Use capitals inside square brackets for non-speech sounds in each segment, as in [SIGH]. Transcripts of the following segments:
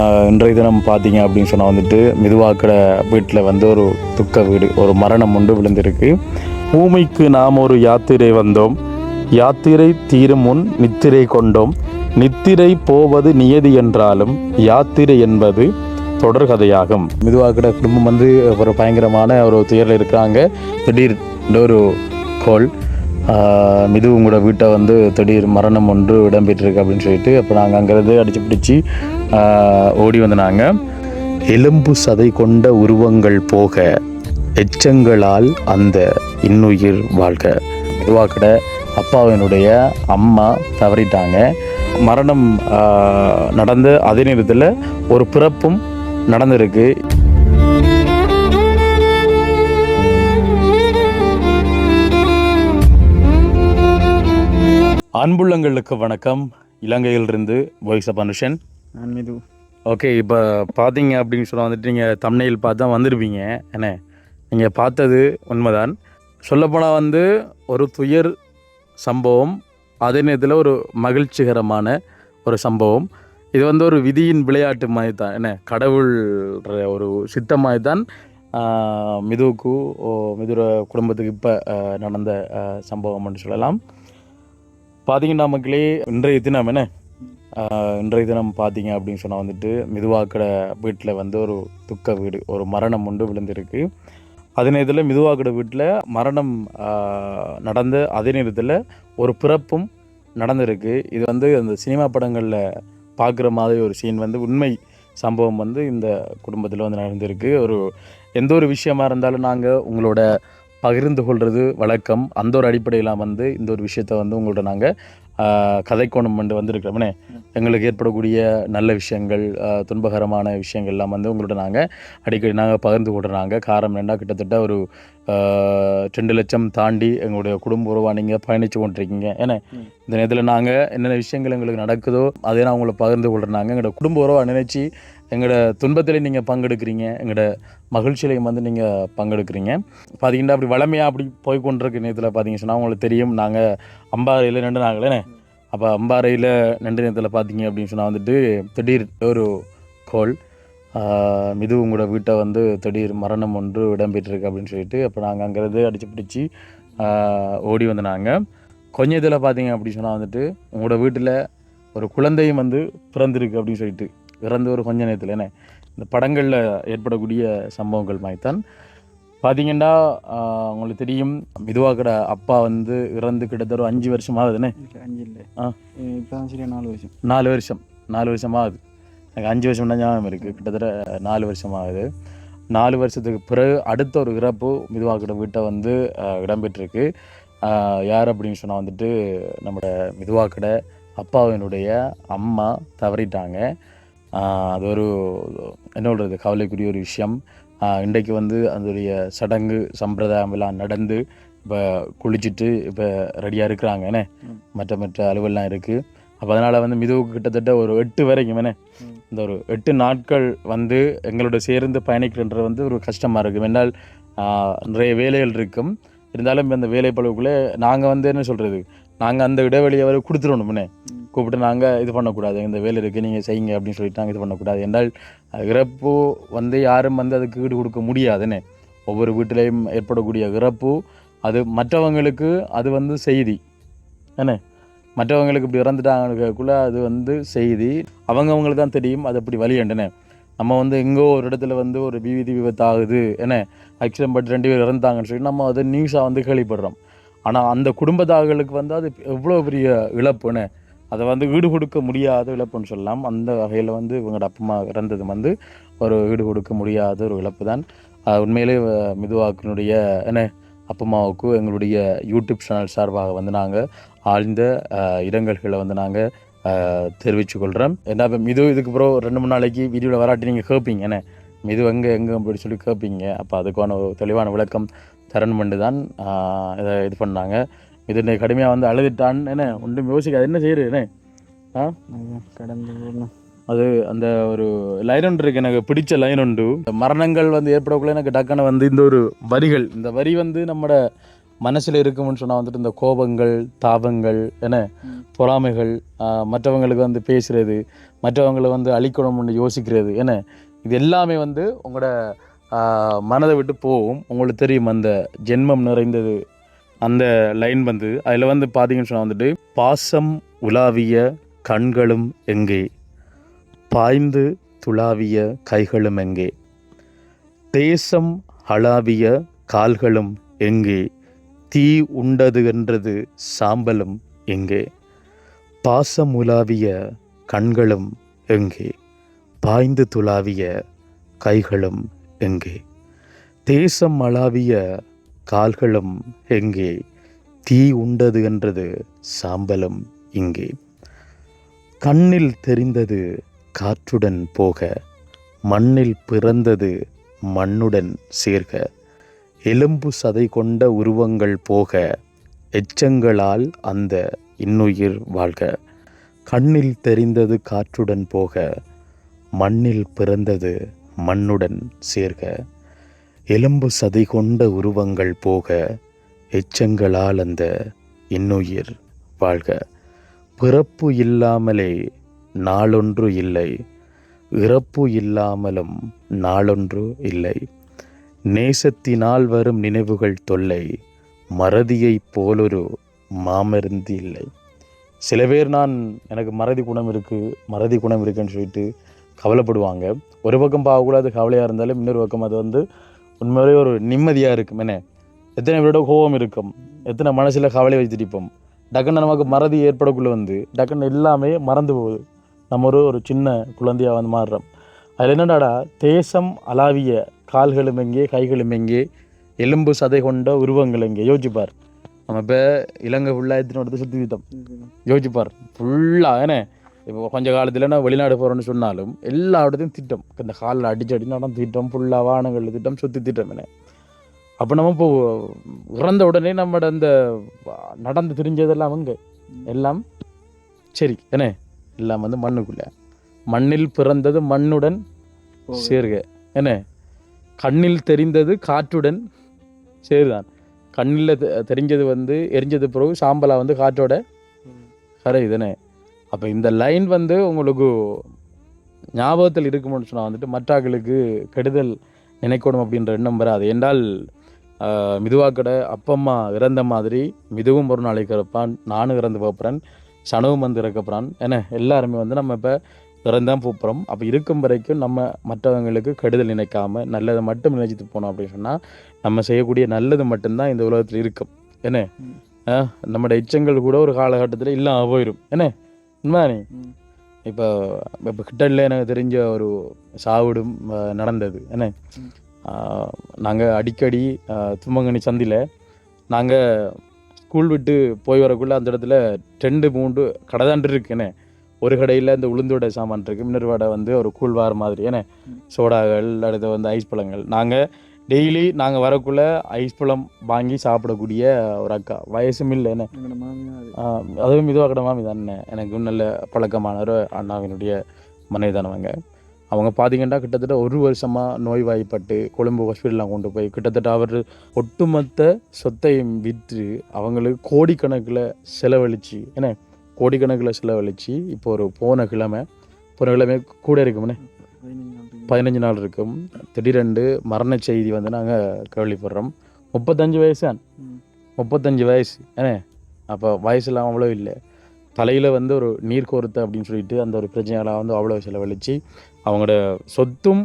இன்றைய தினம் பார்த்தீங்க அப்படின்னு சொன்னால் வந்துட்டு மிதுவாக்கிற வீட்டில் வந்து ஒரு துக்க வீடு ஒரு மரணம் ஒன்று விழுந்திருக்கு. பூமிக்கு நாம் ஒரு யாத்திரை வந்தோம். யாத்திரை தீரும் முன் நித்திரை கொண்டோம். நித்திரை போவது நியதி என்றாலும் யாத்திரை என்பது தொடர்கதையாகும் மிதுவாக்கிற குடும்பம் வந்து ஒரு பயங்கரமான ஒரு துயரில் இருக்கிறாங்க. திடீர் ஒரு கோல் மிது உங்களோட வீட்டை வந்து திடீர் மரணம் ஒன்று இடம்பெற்றிருக்கு அப்படின்னு சொல்லிட்டு அப்போ நாங்கள் அங்கேருந்து அடிச்சு பிடிச்சி ஓடி வந்தனாங்க எலும்பு சதை கொண்ட உருவங்கள் போக எச்சங்களால் அந்த இன்னுயிர் வாழ்க. உருவாக்கிட அப்பாவினுடைய அம்மா தவறிட்டாங்க. மரணம் ஆஹ் நடந்த அதே நேரத்தில் ஒரு பிறப்பும் நடந்திருக்கு. அன்புள்ளங்களுக்கு வணக்கம். இலங்கையிலிருந்து வாய்ஸ் ஆஃப் அனுஷன் நான் மிது ஓகே இப்போ பார்த்தீங்க அப்படின்னு சொல்ல வந்துட்டு நீங்கள் தமிழில் பார்த்து தான் வந்திருப்பீங்க. என்ன? நீங்கள் பார்த்தது உண்மைதான். சொல்லப்போனால் வந்து ஒரு துயர் சம்பவம் அதே நேரத்தில் ஒரு மகிழ்ச்சிகரமான ஒரு சம்பவம். இது வந்து ஒரு விதியின் விளையாட்டு மாதிரி தான் என்ன? கடவுள் ஒரு சித்தம் மாதிரி தான் மிதுவுக்கு ஓ மிதுர குடும்பத்துக்கு இப்போ நடந்த சம்பவம்னு சொல்லலாம். பார்த்தீங்கன்னா மக்களே இன்றைய தினம் என்ன? இன்றைய தினம் பார்த்தீங்க அப்படின்னு சொன்னால் வந்துட்டு மிதுவாக்கட வீட்டில் வந்து ஒரு துக்க வீடு ஒரு மரணம் ஒன்று விழுந்திருக்கு. அதே நேரத்தில் மிதுவாக்கட வீட்டில் மரணம் நடந்த அதே நேரத்தில் ஒரு பிறப்பும் நடந்திருக்கு. இது வந்து அந்த சினிமா படங்களில் பார்க்குற மாதிரி ஒரு சீன் வந்து உண்மை சம்பவம் வந்து இந்த குடும்பத்தில் வந்து நடந்திருக்கு. ஒரு எந்த ஒரு விஷயமா இருந்தாலும் நாங்கள் உங்களோட பகிர்ந்து கொள்வது வழக்கம். அந்த ஒரு அடிப்படையில் வந்து இந்த ஒரு விஷயத்த வந்து உங்கள்ட்ட நாங்கள் கதைக்கோணம் வந்து வந்திருக்கிறோம்னே எங்களுக்கு ஏற்படக்கூடிய நல்ல விஷயங்கள் துன்பகரமான விஷயங்கள்லாம் வந்து உங்கள்ட்ட நாங்கள் அடிக்கடி நாங்கள் பகிர்ந்து கொள்கிறாங்க காரம் என்ன கிட்டத்தட்ட ஒரு ரெண்டு லட்சம் தாண்டி எங்களுடைய குடும்ப உறவாக நீங்கள் பயணித்து கொண்டிருக்கீங்க. ஏன்னா இந்த நேரத்தில் நாங்கள் என்னென்ன விஷயங்கள் எங்களுக்கு நடக்குதோ அதை நான் உங்களை பகிர்ந்து கொள்கிறாங்க எங்களோட குடும்ப உறவாக நினைச்சு எங்களோட துன்பத்திலையும் நீங்கள் பங்கெடுக்கிறீங்க. எங்களோட மகிழ்ச்சியிலையும் வந்து நீங்கள் பங்கெடுக்கிறீங்க. பார்த்தீங்கன்னா அப்படி வளமையாக அப்படி போய் கொண்டிருக்க நேரத்தில் பார்த்தீங்க சொன்னால் உங்களுக்கு தெரியும். நாங்கள் அம்பாறையில் நின்று நாங்களே அப்போ அம்பாறையில் நின்று நேரத்தில் பார்த்தீங்க அப்படின்னு சொன்னால் வந்துட்டு திடீர் ஒரு கோல் மிது உங்களோட வீட்டை வந்து திடீர் மரணம் ஒன்று இடம்பெற்றிருக்கு அப்படின்னு சொல்லிட்டு அப்போ நாங்கள் அங்கேருந்து அடித்து பிடிச்சி ஓடி ஓடி நாங்கள் கொஞ்ச இதில் பார்த்தீங்க அப்படின்னு சொன்னால் வந்துட்டு உங்களோட வீட்டில் ஒரு குழந்தையும் வந்து பிறந்திருக்கு அப்படின்னு சொல்லிட்டு. இறந்து ஒரு கொஞ்ச நேரத்தில் என்ன இந்த படங்களில் ஏற்படக்கூடிய சம்பவங்கள் மாதிரித்தான் பார்த்தீங்கன்னா உங்களுக்கு தெரியும் மிதுவாக்கட அப்பா வந்து இறந்து கிட்டத்தட்ட ஒரு அஞ்சு வருஷம் ஆகுதுண்ணே அஞ்சு இல்லை. ஆ. இப்போ சரியா நாலு வருஷம். நாலு வருஷம். நாலு வருஷம் ஆகுது. எனக்கு அஞ்சு வருஷம் ஞாபகம் இருக்குது கிட்டத்தட்ட நாலு வருஷம் ஆகுது. நாலு வருஷத்துக்கு பிறகு அடுத்த ஒரு இறப்பு மிதுவாக்கிட்ட வீட்டை வந்து இடம்பெற்றிருக்கு. யார் அப்படின்னு சொன்னால் வந்துட்டு நம்மளோட மிதுவாக்கிட அப்பாவினுடைய அம்மா தவறிட்டாங்க. அது ஒரு என்ன சொல்கிறது கவலைக்குரிய ஒரு விஷயம். இன்றைக்கு வந்து அதோடைய சடங்கு சம்பிரதாயம் எல்லாம் நடந்து இப்போ குளிச்சுட்டு இப்போ ரெடியாக இருக்கிறாங்க என்ன. மற்ற மற்ற அலுவலாம் இருக்குது அப்போ அதனால் வந்து மிதுவுக்கு கிட்டத்தட்ட ஒரு எட்டு வரைக்கும் என்ன. இந்த ஒரு எட்டு நாட்கள் வந்து எங்களோட சேர்ந்து பயணிக்கின்றது வந்து ஒரு கஷ்டமாக இருக்கும். என்னால் நிறைய வேலைகள் இருக்கும். இருந்தாலும் அந்த வேலை பழுவுக்குள்ளே நாங்கள் வந்து என்ன சொல்கிறது நாங்கள் அந்த இடைவெளியை வரை கொடுத்துடணும்னே. கூப்பிட்டு நாங்கள் இது பண்ணக்கூடாது இந்த வேலை இருக்குது நீங்கள் செய்யுங்க அப்படின்னு சொல்லிட்டு நாங்கள் இது பண்ணக்கூடாது. என்றால் இறப்பு வந்து யாரும் வந்து அதுக்கு ஈடு கொடுக்க முடியாதுன்னு. ஒவ்வொரு வீட்டிலையும் ஏற்படக்கூடிய இறப்பு அது மற்றவங்களுக்கு அது வந்து செய்தி. என்ன மற்றவங்களுக்கு இப்படி இறந்துட்டாங்களுக்குள்ள அது வந்து செய்தி. அவங்கவுங்களுக்கு தான் தெரியும் அது அப்படி வழியண்டனே நம்ம வந்து எங்கோ ஒரு இடத்துல வந்து ஒரு விவிதி விபத்து ஆகுது என்ன ஆக்சிடென்ட் பட்டு ரெண்டு பேர் இறந்தாங்கன்னு சொல்லி நம்ம அதை நியூஸாக வந்து கேள்விப்படுறோம். ஆனால் அந்த குடும்பத்தார்களுக்கு வந்து அது எவ்வளோ பெரிய இழப்புன்னு அதை வந்து ஈடு கொடுக்க முடியாத இழப்புன்னு சொல்லலாம். அந்த வகையில் வந்து இவங்களோட அப்பமா இறந்தது வந்து ஒரு ஈடு கொடுக்க முடியாத ஒரு இழப்பு தான் உண்மையிலே மிதுவாக்கினுடைய என்ன அப்பா அம்மாவுக்கு எங்களுடைய யூடியூப் சேனல் சார்பாக வந்து நாங்கள் ஆழ்ந்த இரங்கல்களை வந்து நாங்கள் தெரிவிச்சுக்கொள்கிறோம் என்ன ஏன்னா இப்போ மிது இதுக்கு அப்புறம் ரெண்டு மூணு நாளைக்கு வீடியோவில் வராட்டி நீங்கள் கேட்பீங்க என்ன? மிது எங்கே எங்கே அப்படி சொல்லி கேட்பீங்க அப்போ அதுக்கான ஒரு தெளிவான விளக்கம் தரணுமெண்டு பண்ணி தான் இதை இது பண்ணாங்க. இது இன்னைக்கு கடுமையாக வந்து அழுதுட்டான்னு என்ன? ஒன்றும் யோசிக்காது என்ன செய்யுது என்ன? ஆ? கடந்து அது அந்த ஒரு லைன் ஒன்று இருக்கு எனக்கு பிடிச்ச லைன் உண்டு இந்த மரணங்கள் வந்து ஏற்படக்குள்ள எனக்கு டக்குன்னு வந்து இந்த ஒரு வரிகள் இந்த வரி வந்து நம்மட மனசில் இருக்கும்னு சொன்னால் வந்துட்டு இந்த கோபங்கள் தாபங்கள் என்ன. பொறாமைகள் மற்றவங்களுக்கு வந்து பேசுறது மற்றவங்களை வந்து அழிக்கணும்னு யோசிக்கிறது என்ன? இது எல்லாமே வந்து உங்களோட மனதை விட்டு போகும். உங்களுக்கு தெரியும் அந்த ஜென்மம் நிறைந்தது அந்த லைன் வந்து அதில் வந்து பார்த்தீங்கன்னு சொன்னால் வந்துட்டு பாசம் உலாவிய கண்களும் எங்கே? பாய்ந்து துளாவிய கைகளும் எங்கே? தேசம் அளாவிய கால்களும் எங்கே? தீ உண்டது என்றது சாம்பலும் எங்கே? பாசம் உலாவிய கண்களும் எங்கே? பாய்ந்து துளாவிய கைகளும் எங்கே? தேசம் அளாவிய கால்களும் எங்கே? தீ உண்டது என்றது சாம்பலும் இங்கே. கண்ணில் தெரிந்தது காற்றுடன் போக மண்ணில் பிறந்தது மண்ணுடன் சேர்க. எலும்பு சதை கொண்ட உருவங்கள் போக எச்சங்களால் அந்த இன்னுயிர் வாழ்க. கண்ணில் தெரிந்தது காற்றுடன் போக மண்ணில் பிறந்தது மண்ணுடன் சேர்க. எலும்பு சதை கொண்ட உருவங்கள் போக எச்சங்களால் அந்த இன்னுயிர் வாழ்க. பிறப்பு இல்லாமலே நாளொன்று இல்லை. இறப்பு இல்லாமலும் நாளொன்று இல்லை. நேசத்தினால் வரும் நினைவுகள் தொல்லை மறதியைப் போலொரு மாமருந்து இல்லை. சில பேர் நான் எனக்கு மறதி குணம் இருக்குது மறதி குணம் இருக்குன்னு சொல்லிட்டு கவலைப்படுவாங்க. ஒரு பக்கம் பார்க்கக்கூடாது கவலையாக இருந்தாலும் இன்னொரு பக்கம் அது வந்து உண்மையிலே ஒரு நிம்மதியாக இருக்கும் என்ன? எத்தனை பேரோட கோபம் இருக்கும் எத்தனை மனசில் கவலை வச்சுருப்போம் டக்குன்னு நமக்கு மறதி ஏற்படக்குள்ள வந்து டக்குன்னு எல்லாமே மறந்து போகுது. நம்ம ஒரு ஒரு சின்ன குழந்தையாக வந்து மாறுறோம். அதில் என்னடாடா தேசம் அலாவிய கால்களும் எங்கே கைகளும் எங்கே எலும்பு சதை கொண்ட உருவங்கள் எங்கே? யோசிச்சுப்பார் நம்ம இப்போ இலங்கை ஃபுல்லாக இடத்த சுற்றி வித்தோம் யோசிச்சுப்பார் ஃபுல்லாக ஏன்னா இப்போ கொஞ்ச காலத்தில் நான் வெளிநாடு போகிறோன்னு சொன்னாலும் எல்லா இடத்தையும் திட்டம். இந்த காலில் அடிச்சு அடி நடந்து திட்டம் ஃபுல்லாக வாகனங்கள் திட்டம் சுற்றி திட்டம் என்ன. அப்போ நம்ம இப்போ இறந்த உடனே நம்மட அந்த நடந்து திரிஞ்சதெல்லாம் அங்கே. எல்லாம் சரி என்ன? எல்லாம் வந்து மண்ணுக்குள்ள. மண்ணில் பிறந்தது மண்ணுடன். சேர்க. என்ன? கண்ணில் தெரிந்தது காற்றுடன் சேருதான். கண்ணில் தெரிஞ்சது வந்து எரிஞ்சது பிறகு சாம்பலா வந்து காற்றோட கரை இதுனே அப்போ இந்த லைன் வந்து உங்களுக்கு ஞாபகத்தில் இருக்கும்னு சொன்னால் வந்துட்டு மற்றாக்களுக்கு கெடுதல் நினைக்கணும் அப்படின்ற எண்ணம் வராது. என்றால் ஆஹ், மிதுவாக்கடை அப்பம்மா இறந்த மாதிரி மிதுவும் ஒரு நாளைக்கு இறப்பான் நானும் இறந்து பார்ப்புறேன் சனவும் வந்து இறக்கப்புறான் என்ன? எல்லாருமே வந்து நம்ம இப்போ இறந்தான் போப்புறோம் அப்போ இருக்கும் வரைக்கும் நம்ம மற்றவங்களுக்கு கெடுதல் நினைக்காம நல்லதை மட்டும் நினைச்சிட்டு போனோம் அப்படின்னு சொன்னால் நம்ம செய்யக்கூடிய நல்லது மட்டும்தான் இந்த உலகத்தில் இருக்கும். என்ன? நம்மளோட எச்சங்கள் கூட ஒரு காலகட்டத்தில் இல்லாமல் போயிடும் என்ன? உண்மைதானே. இப்போ இப்போ கிட்டடில் எனக்கு தெரிஞ்ச ஒரு சாவிடும் நடந்தது. என்ன. நாங்கள் அடிக்கடி தும்மங்கனி சந்தியில் நாங்கள் ஸ்கூல் விட்டு போய் வரக்குள்ள அந்த இடத்துல ரெண்டு மூன்று கடை தான் இருக்கு. என்ன? ஒரு கடையில் இந்த உளுந்தோட சாமான் இருக்கு. இன்னொரு வடை வந்து ஒரு கூழ்வார் மாதிரி. என்ன? ம். சோடாக்கள் அடுத்து வந்து ஐஸ் பழங்கள். நாங்கள் டெய்லி நாங்கள் வரக்குள்ள ஐஸ் பழம் வாங்கி சாப்பிடக்கூடிய ஒரு அக்கா. வயசும் இல்லை என்ன? எங்களோட மாமியார் அது. ஆஹ் அதுவும் இதுவாக கடை மாமி தானே. எனக்கு நல்ல பழக்கமான ஒரு அண்ணாவினுடைய மனைவி தானவங்க அவங்க பார்த்தீங்கன்னா கிட்டத்தட்ட ஒரு வருஷமாக நோய்வாய்ப்பட்டு கொழும்பு ஹாஸ்பிட்டலாம் கொண்டு போய் கிட்டத்தட்ட அவர் ஒட்டுமொத்த சொத்தையும் விற்று அவங்களுக்கு கோடிக்கணக்கில் செலவழிச்சு என்ன? கோடிக்கணக்கில் செலவழிச்சு இப்போ ஒரு போன கிழமை போன கிழமை கூட இருக்கும்னே. பதினஞ்சு நாள் இருக்கும். திடீரெண்டு மரண செய்தி வந்து நாங்கள் கேள்விப்படுறோம். முப்பத்தஞ்சு வயசு முப்பத்தஞ்சு வயசு. ஏனே? அப்போ வயசுலாம் அவ்வளோ இல்லை. தலையில் வந்து ஒரு நீர் கோர்த்து அப்படின்னு சொல்லிட்டு அந்த ஒரு பிரச்சனைகளாக வந்து அவ்வளோ செலவழித்து அவங்களோட சொத்தும்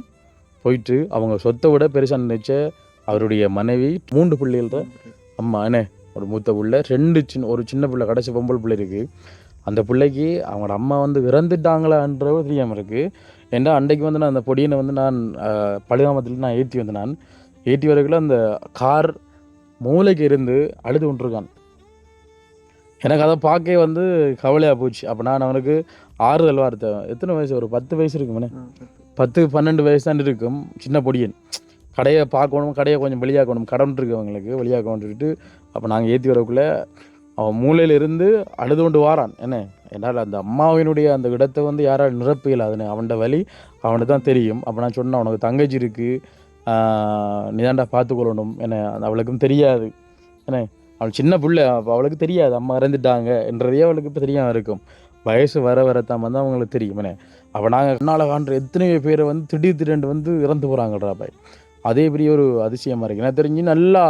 போயிட்டு அவங்க சொத்தை விட பெருசாக நினைச்ச அவருடைய மனைவி மூன்று பிள்ளைகள அம்மா என்ன ஒரு மூத்த பிள்ளை ரெண்டு சின்ன ஒரு சின்ன பிள்ளை கடைசி பொம்பளை பிள்ளை இருக்குது அந்த பிள்ளைக்கு அவங்களோட அம்மா வந்து இறந்துட்டாங்களான்றவே தெரியாமல் இருக்குது ஏன்னா அன்றைக்கு வந்து நான் அந்த பொடியனை வந்து நான் ஆஹ், பழுகாமத்தில் நான் ஏற்றி வந்தேன் நான் ஏற்றி வரக்குள்ள அந்த கார் மூளைக்கு இருந்து அழுது கொண்டிருக்கான். எனக்கு அதை பார்க்க வந்து கவலையாக போச்சு. அப்போ நான் அவனுக்கு ஆறுதல் வார்த்தை எத்தனை வயசு? ஒரு பத்து வயசு இருக்குமே பத்து. பன்னெண்டு வயசு தான் இருக்கும் சின்ன பொடியன். கடையை பார்க்கணும் கடையை கொஞ்சம் வெளியாக்கணும் கடன் இருக்கு அவங்களுக்கு வெளியாக்கணும் சொல்லிட்டு அப்போ நாங்கள் ஏற்றி வரக்குள்ள அவன் மூலையில இருந்து அழுது கொண்டு வாரான். என்ன? என்னால் அந்த அம்மாவினுடைய அந்த இடத்தை வந்து யாரால் நிரப்ப இயலாதுன்னு அவனோட வழி அவனுக்கு தான் தெரியும். அப்போ நான் சொன்னேன் உனக்கு தங்கச்சி இருக்குது நிதாண்டா பார்த்துக்கொள்ளணும். என்ன அவளுக்கும் தெரியாது. என்ன அவள் சின்ன பிள்ளை அப்போ அவளுக்கு தெரியாது. அம்மா இறந்துட்டாங்க. என்றதே அவளுக்கு இப்போ தெரியாமல் இருக்கும். வயசு வர வரத்தான் வந்து அவங்களுக்கு தெரியும். என்ன அப்போ நாங்கள் கண்ணால் காண்ற எத்தனையோ பேரை வந்து திடீர் திடீர்னு வந்து இறந்து போகிறாங்கன்றா பாய். அதே பெரிய ஒரு அதிசயமாக இருக்குது எனக்கு தெரிஞ்சு நல்லா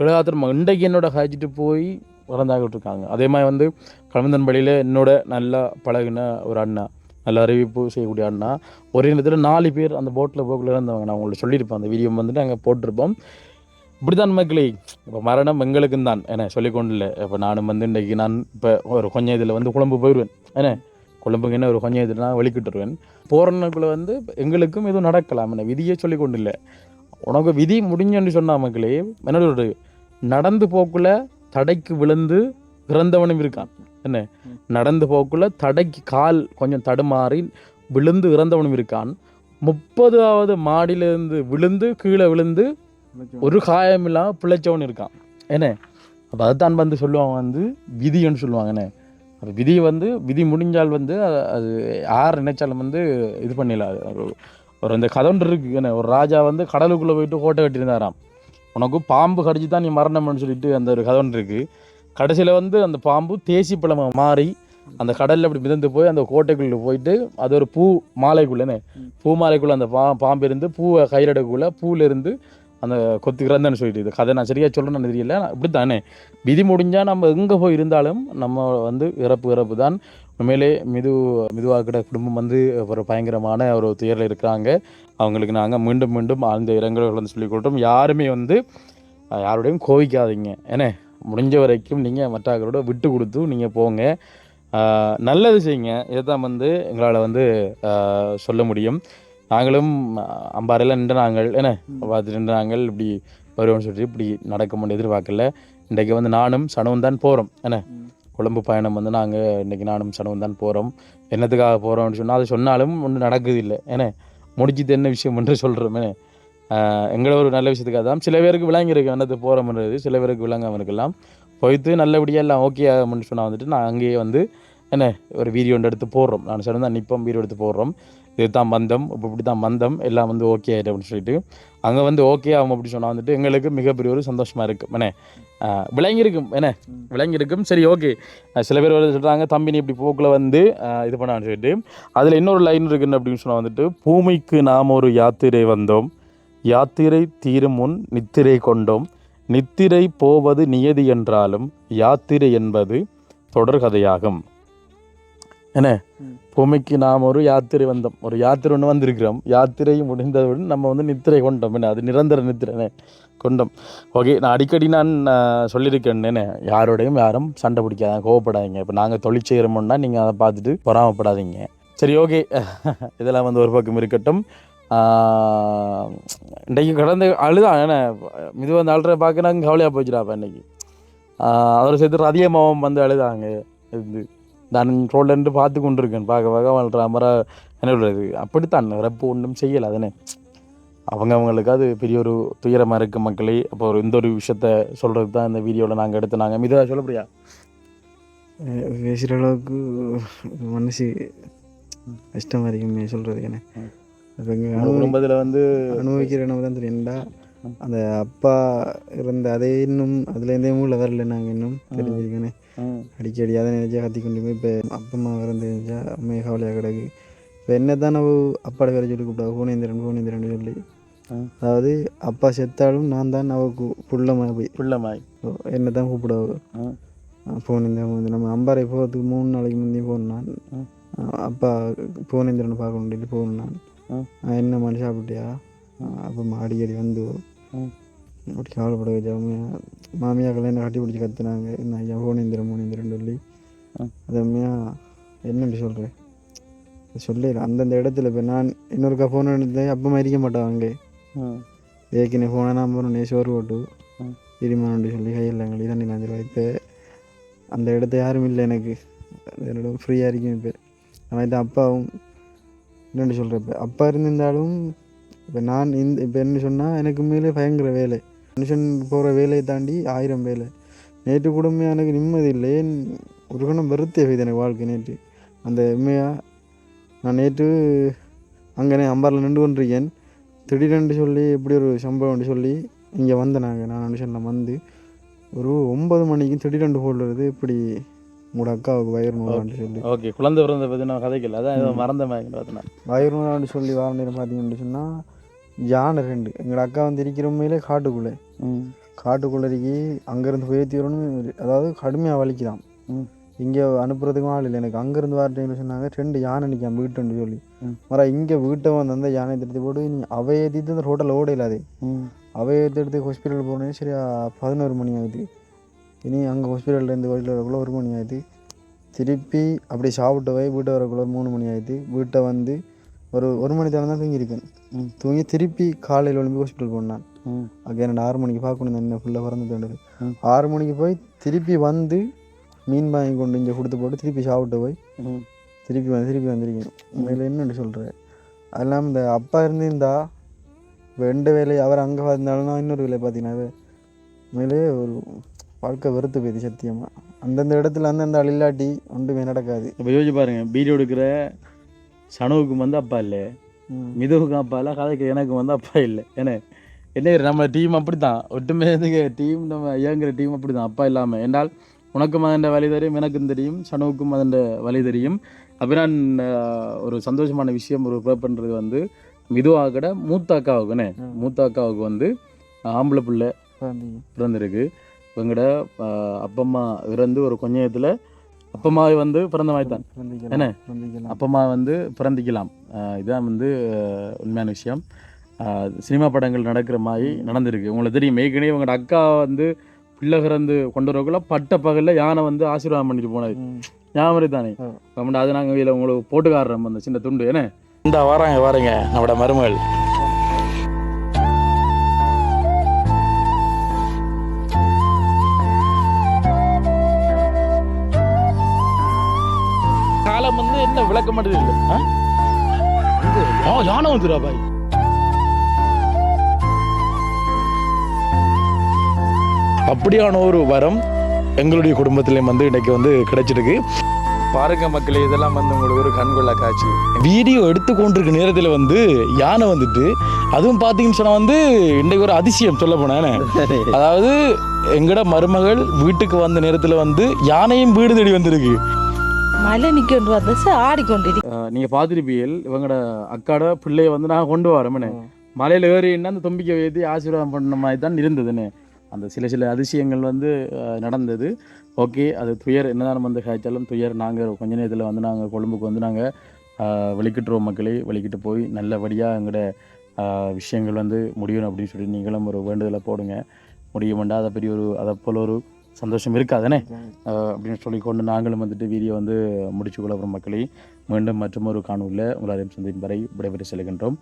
தொழிலாத்திரம் இன்றைக்கு என்னோட காய்ச்சிட்டு போய் இறந்தாகிட்டு இருக்காங்க. அதே மாதிரி வந்து கலந்தன்பள்ளியில் என்னோட நல்லா பழகின ஒரு அண்ணா நல்ல அறிவிப்பு செய்யக்கூடிய அண்ணா. ஒரே நேரத்தில் நாலு பேர் அந்த போட்டில் போக்கில் இருந்தவங்க. நான் உங்களுக்கு சொல்லியிருப்பேன். அந்த வீடியோ வந்துட்டு அங்கே போட்டிருப்போம். இப்படிதான் மக்களே இப்போ மரணம் எங்களுக்கும் தான். என்ன சொல்லிக்கொண்டு இப்போ நானும் வந்து இன்றைக்கி நான் இப்போ ஒரு கொஞ்சம் இதில் வந்து குழம்பு போயிடுவேன். என்ன குழம்புக்கு என்ன ஒரு கொஞ்சம் இதில் நான் வெளிக்கிட்டுருவேன் போகிறனுக்குள்ளே வந்து எங்களுக்கும் எதுவும் நடக்கலாம் என்ன விதியே சொல்லிக்கொண்டு இல்லை உனக்கு விதி முடிஞ்சன்னு சொன்னால் மக்களே என்னோட நடந்து போக்குள்ள தடைக்கு விழுந்து இறந்தவனும் இருக்கான். என்ன? நடந்து போக்குள்ள தடைக்கு கால் கொஞ்சம் தடுமாறி விழுந்து இறந்தவனும் இருக்கான். முப்பதாவது மாடியிலிருந்து விழுந்து கீழே விழுந்து ஒரு காயம் இல்லாமல் பிழைச்சவன் இருக்கான். என்ன? அப்போ அதுதான் வந்து சொல்லுவாங்க வந்து விதின்னு சொல்லுவாங்க. என்ன? அப்போ விதி வந்து விதி முடிஞ்சால் வந்து அது- யார் நினைச்சாலும் வந்து இது பண்ணிடலாம். ஒரு ஒரு இந்த கதை ஒன்று இருக்கு. என்ன? ஒரு ராஜா வந்து கடலுக்குள்ளே போயிட்டு கோட்டை கட்டியிருந்தாராம். உனக்கு பாம்பு கடிச்சு தான் நீ மரணம்னு சொல்லிட்டு அந்த ஒரு கதை ஒன்று இருக்கு. கடைசியில் வந்து அந்த பாம்பு தேசி பழமாக மாறி அந்த கடலில் அப்படி மிதந்து போய் அந்த கோட்டைக்குள்ளே போயிட்டு அது ஒரு பூ மாலைக்குள்ளேனே பூ மாலைக்குள்ளே அந்த பா பாம்பு இருந்து பூவை கயிறடக்குள்ளே பூவிலிருந்து அந்த கொத்து இறந்தன்னு சொல்லிட்டு இது. கதை நான் சரியாக சொல்லணும்னு தெரியல. இப்படி தானே விதி முடிஞ்சால் நம்ம எங்கே போய் இருந்தாலும் நம்ம வந்து இறப்பு இறப்பு தான் உண்மையிலே மிது மிதுவாக்கிட குடும்பம் வந்து ஒரு பயங்கரமான ஒரு துயரில் இருக்கிறாங்க. அவங்களுக்கு நாங்கள் மீண்டும் மீண்டும் ஆழ்ந்த இரங்கல்கள் வந்து சொல்லிக் கொடுத்தோம். யாருமே வந்து யாரோடையும் கோவிக்காதீங்க. ஏன்னே முடிஞ்ச வரைக்கும் நீங்கள் மற்றவர்களோட விட்டு கொடுத்து நீங்கள் போங்க. நல்லது செய்யுங்க. இதை தான் வந்து எங்களால் வந்து சொல்ல முடியும். நாங்களும் அம்பாறையில் நின்று நாங்கள் என்ன பார்த்துட்டு நின்று நாங்கள் இப்படி வருவோம்னு சொல்லிட்டு இப்படி நடக்கும்னு எதிர்பார்க்கல. இன்றைக்கு வந்து நானும் சனவும் தான் போகிறோம் என்ன கொழும்பு பயணம் வந்து நாங்கள் இன்றைக்கி நானும் சனவும் தான் போகிறோம் என்னத்துக்காக போகிறோம்னு சொன்னால் அது சொன்னாலும் ஒன்றும் நடக்குது இல்லை ஏன்னா முடிச்சது என்ன விஷயம் என்று சொல்கிறோம் என்ன எங்களை ஒரு நல்ல விஷயத்துக்காக தான். சில பேருக்கு விளங்கியிருக்கு என்னது போகிறோம்ன்றது சில பேருக்கு விளங்காமல் இருக்கலாம். போய்த்து நல்லபடியாக எல்லாம் ஓகே ஆகும்னு சொன்னால் வந்துட்டு நான் அங்கேயே வந்து என்ன ஒரு வீடியோ ஒன்று எடுத்து போடுறோம். நான் சொன்ன நிற்போம் வீடியோ எடுத்து போடுறோம். இது தான் பந்தம் இப்போ இப்படி தான் பந்தம் எல்லாம் வந்து ஓகே ஆகிட்டு அப்படின்னு சொல்லிட்டு. அங்கே வந்து ஓகே ஆகும் அப்படி சொன்னால் வந்துட்டு எங்களுக்கு மிகப்பெரிய ஒரு சந்தோஷமாக இருக்கும் என்ன? விளங்கியிருக்கும் என்ன? விளங்கியிருக்கும் சரி ஓகே சில பேர் வந்து சொல்கிறாங்க தம்பி நீ இப்படி போக்கில் வந்து இது பண்ணான்னு சொல்லிட்டு. அதில் இன்னொரு லைன் இருக்குன்னு அப்படின்னு சொன்னால் வந்துட்டு பூமிக்கு நாம் ஒரு யாத்திரை வந்தோம். யாத்திரை தீரும் முன் நித்திரை கொண்டோம். நித்திரை போவது நியதி என்றாலும் யாத்திரை என்பது தொடர்கதையாகும் என்ன. பூமிக்கு நாம் ஒரு யாத்திரை வந்தோம். ஒரு யாத்திரை ஒன்று வந்திருக்கிறோம். யாத்திரை முடிந்தவுடன் நம்ம வந்து நித்திரை கொண்டோம். என்ன? அது நிரந்தர நித்திரை கொண்டோம். ஓகே நான் அடிக்கடி நான் சொல்லியிருக்கேன் என்ன? யாரோடையும் யாரும் சண்டை பிடிக்காத கோவப்படாதீங்க. இப்போ நாங்கள் தொழில் செய்கிறோம்னா நீங்கள் அதை பார்த்துட்டு பொறாமப்படாதீங்க. சரி ஓகே. [LAUGHS] இதெல்லாம் வந்து ஒரு பக்கம் இருக்கட்டும். இன்றைக்கு கடந்த அழுதான் என்ன மிது வந்து அழுற பார்க்க நாங்கள் கவலையாக போச்சுடாப்பா இன்னைக்கு. ஆஹ், அதோட சேர்த்து ரதியமாவும் வந்து அழுதாங்க இது நான் ரோட்ல இருந்து பார்த்து கொண்டு இருக்கேன் பார்க்க பார்க்க வாழ்ற மாதிரி என்ன சொல்றது? அப்படித்தான் ரப்பு ஒன்றும் செய்யலை அதுனே. அவங்க அவங்களுக்கு அது பெரிய ஒரு துயரமாக இருக்குது மக்களே. அப்போ ஒரு இந்த ஒரு விஷயத்த சொல்கிறது தான் இந்த வீடியோவில் நாங்கள் எடுத்து நாங்கள் மிதா சொல்லப்படியா? பேசுகிற அளவுக்கு மனசு கஷ்டமாக இருக்குமே சொல்கிறது என்ன? குடும்பத்தில் வந்து அனுபவிக்கிற நம்ம தான் தெரியும்டா அந்த அப்பா இருந்த அதே இன்னும் அதுலேருந்தே மூளை வரல நாங்கள் இன்னும் தெரிஞ்சிருக்கேனே. ம், அடிக்கடி அதை நினைச்சா கத்தி கொண்டு போய் இப்போ அப்பா அம்மா இறந்து தெரிஞ்சா அம்மையை கவலையாக கிடக்கு. இப்போ என்ன தான் நம்ம அப்பாட வேலை சொல்லி கூப்பிட்டா பூனேந்திரன் பூனேந்திரன் சொல்லி. அதாவது அப்பா செத்தாலும் நான் தான் அவக்கு புள்ளமாக போய். பிள்ளைமாய். என்ன தான் கூப்பிடுவாங்க ம், பூனேந்திரன் வந்து நம்ம அம்பாறை போகிறதுக்கு மூணு நாளைக்கு முந்தைய போனேன் நான். அப்பா பூனேந்திரன் பார்க்கணும் சொல்லி போகணும் நான். என்ன மனுஷன் சாப்பிட்டியா? அப்போ அடிக்கடி வந்து. அப்படி கவலைப்பட வச்சு அவங்க மாமியாக்கள் என்ன கட்டி பிடிச்சி கத்துனாங்க? என்ன ஐயா பூனேந்திரன் பூனேந்திரன் சொல்லி. அது உண்மையா என்னன்னு சொல்கிறேன் சொல்லல அந்தந்த இடத்துல இப்போ நான் இன்னொருக்கா ஃபோன் எடுத்து அப்பா மறிக்க மாட்டான் அங்கே. ம், ஏற்கனவே ஃபோனை நான் போனே சோறு போட்டு. ம். இருமான்னு சொல்லி கையில் எங்களுக்கு தண்ணி நாஞ்சிருவா இப்போ. அந்த இடத்த யாரும் இல்லை எனக்கு. என்னோட ஃப்ரீயாக இருக்கும் இப்போ. அவன் இது அப்பாவும். என்னென்னு சொல்கிறப்ப இப்போ அப்பா இருந்திருந்தாலும் இப்போ நான் இந்த இப்போ என்ன சொன்னால் எனக்கு மேலே பயங்கர வேலை. மனுஷன் போகிற வேலையை தாண்டி ஆயிரம் வேலை. நேற்று கூட எனக்கு நிம்மதி இல்லை. ஒரு கணம் வெறுத்தே போய்து எனக்கு வாழ்க்கை நேற்று. அந்த உண்மையாக நான் நேற்று அங்கே அம்பாரில் நின்று கொண்டிருக்கேன். திடீரென்று சொல்லி இப்படி ஒரு சம்பவம்னு சொல்லி இங்கே வந்தேன் நாங்கள் நான் மனுஷனில் வந்து ஒரு ஒன்பது மணிக்கு திடீரென்று போடுறது இப்படி உங்களோட அக்காவுக்கு வயிறு நோயான்னு சொல்லி. ஓகே குழந்தை பிறந்த பற்றி நான் கதைக்கல. அதான் ஏதோ மறந்த மாதிரி பார்த்தேன் வயிறு நோயான்னு சொல்லி வர நேரம் பார்த்தீங்கன்னு சொன்னால் யானை ரெண்டு. எங்களோட அக்கா வந்து இருக்கிற உண்மையிலே காட்டுக்குள்ளே. ம். காட்டுக்குள்ளே இருக்கி. அங்கேருந்து போய் வரணும். அதாவது கடுமையாக வலிக்குதான் ம். இங்கே அனுப்புறதுக்கும் ஆள் இல்லை. எனக்கு அங்கேருந்து வர டைமில் சொன்னாங்க. ரெண்டு யானை நிற்காம வீட்டுன்னு சொல்லி. மற இங்கே வீட்டை வந்து அந்த யானை திருத்தி போட்டு நீ அவை ஏற்றிட்டு அந்த ரோட்டில் ஓட இல்லாதே ம். அவை எடுத்து ஹாஸ்பிட்டல் போனே சரியா பதினோரு மணி ஆகுது. இனி அங்கே ஹாஸ்பிட்டல்லேருந்து வீட்டில் வரக்குள்ள ஒரு மணி ஆகுது திருப்பி அப்படி சாப்பிட்டு போய் வீட்டை வரக்குள்ள ஒரு மூணு மணி ஆகுது வீட்டை வந்து ஒரு ஒரு மணி தேவை தான் தூங்கியிருக்கேன். தூங்கி திருப்பி காலையில் ஒழும்பி ஹாஸ்பிட்டல் போனேன் அங்கே என்னோட ஆறு மணிக்கு பார்க்கணும் என்ன ஃபுல்லாக பறந்து ம். ஆறு மணிக்கு போய் திருப்பி வந்து மீன் வாங்கி கொண்டு இங்கே கொடுத்து போட்டு திருப்பி சாப்பிட்டு போய் திருப்பி வந்து திருப்பி வந்திருக்கேன். உண்மையில் என்னென்னு சொல்கிறேன் அது இல்லாமல் இந்த அப்பா இருந்திருந்தா ரெண்டு வேலை அவர் அங்கே இருந்தாலும் நான் இன்னொரு வேலையை பார்த்தீங்கன்னா உண்மையிலே ஒரு வாழ்க்கை வெறுத்து போயிடுது சத்தியமாக அந்தந்த இடத்துல அந்தந்த இல்லாட்டி ஒன்றுமே நடக்காது. இப்போ யோசிச்சு பாருங்க வீடியோ எடுக்கிற சனுவுக்கு வந்து அப்பா இல்லை ம். மிதுவுக்கு அப்பா இல்லை கதைக்கு எனக்கு வந்து அப்பா இல்லை. ஏன்னா என்ன நம்ம டீம் அப்படி தான் ஒட்டுமே டீம் நம்ம ஐயாங்கிற டீம் அப்படி தான் அப்பா இல்லாமல் என்றால் உனக்கும் அதன் வழி தெரியும் எனக்கும் தெரியும் சனுவுக்கும் அதன் வழி தெரியும். ஆஹ், ஒரு சந்தோஷமான விஷயம் ஒரு ப்ரே பண்ணுறது வந்து மிதுவாக கூட மூத்த அக்காவுக்குண்ணே. மூத்த அக்காவுக்கு வந்து ஆம்பளை பிள்ளை. பிறந்திருக்கு. இவங்கட அப்பம்மா இறந்து ஒரு கொஞ்சத்தில் அப்பம்மாவை வந்து பிறந்த மாதிரி தான். என்ன? அப்பம்மா வந்து பிறந்திக்கலாம். இதுதான் வந்து உண்மையான விஷயம். சினிமா படங்கள் நடக்கிற மாதிரி நடந்திருக்கு. உங்களுக்கு தெரியும் ஏற்கனவே இவங்களோட அக்கா வந்து பிள்ளை பிறந்து கொண்டு வரக்குள்ள பட்ட பகலில் யானை வந்து ஆசீர்வாதம் பண்ணிட்டு போனது. ஞாபகம் தானே அது நாங்கள் இதில் உங்களுக்கு போட்டு காடுறோம் அந்த சின்ன துண்டு. என்ன? இந்த வராங்க வாருங்க நம்மளோட மருமகள். என்ன விளக்க மாட்டேது இல்லை யானை வந்துடுவா பாய். அப்படியான ஒரு வரம் எங்களுடைய குடும்பத்திலையும் வந்து இன்னைக்கு வந்து கிடைச்சிருக்கு. பாருங்க மக்களே இதெல்லாம் வந்து உங்களுக்கு ஒரு கண்கொள்ளா காட்சி. வீடியோ எடுத்து கொண்டிருக்க நேரத்தில் வந்து யானை வந்துட்டு அதுவும் பார்த்தீங்கன்னு சொன்னால் வந்து இன்னைக்கு ஒரு அதிசயம் சொல்ல போனேன் [LAUGHS] அதாவது எங்கட மருமகள் வீட்டுக்கு வந்த நேரத்தில் வந்து யானையும் வீடு தேடி வந்திருக்கு. மழை நிற்கொண்டு வந்து ஆடிக்கொண்டிரு நீங்கள் பார்த்துருப்பீர்கள் இவங்களோட அக்காட பிள்ளைய வந்து நான் கொண்டு வரேன் ஆ. மலையில் ஏறின்னா அந்த தும்பிக்கை ஏற்றி ஆசீர்வாதம் பண்ண மாதிரி தான் இருந்ததுன்னு. அந்த சில சில அதிசயங்கள் வந்து நடந்தது. ஓகே அது துயர் என்னதான் வந்து காய்ச்சாலும் துயர். நாங்கள் கொஞ்ச நேரத்தில் வந்து நாங்கள் கொழும்புக்கு வந்து நாங்கள் வெளிக்கிட்டுருவோம் மக்களே. வெளிக்கிட்டு போய் நல்லபடியாக எங்களோட விஷயங்கள் வந்து முடியணும் அப்படின்னு சொல்லி நீங்களும் ஒரு வேண்டுதலை போடுங்க. முடியுமெண்டா அதை பெரிய ஒரு அதை போல் ஒரு சந்தோஷம் இருக்காதானே. அப்படின்னு சொல்லிக்கொண்டு நாங்களும் வந்துட்டு வீடியோ வந்து முடிச்சு கொள்ளப்புறம் மக்களை. மீண்டும் மற்றும் ஒரு காணொலியில் உங்களாரையும் சந்திக்கும் வரை விடைபெற்று செல்கின்றோம்.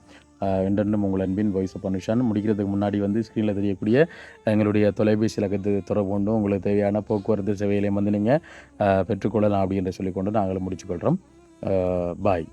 என்றென்றும் உங்கள் அன்பின் வாய்ஸ் ஆஃப் அனுஷான் முடிக்கிறதுக்கு முன்னாடி வந்து ஸ்க்ரீனில் தெரியக்கூடிய எங்களுடைய தொலைபேசி இலக்கத்து தொடர்பு கொண்டு உங்களுக்கு தேவையான போக்குவரத்து சேவைகளையும் வந்து நீங்கள் பெற்றுக்கொள்ளலாம் அப்படின்னு சொல்லிக்கொண்டு நாங்களும் முடிச்சுக்கொள்கிறோம் பாய்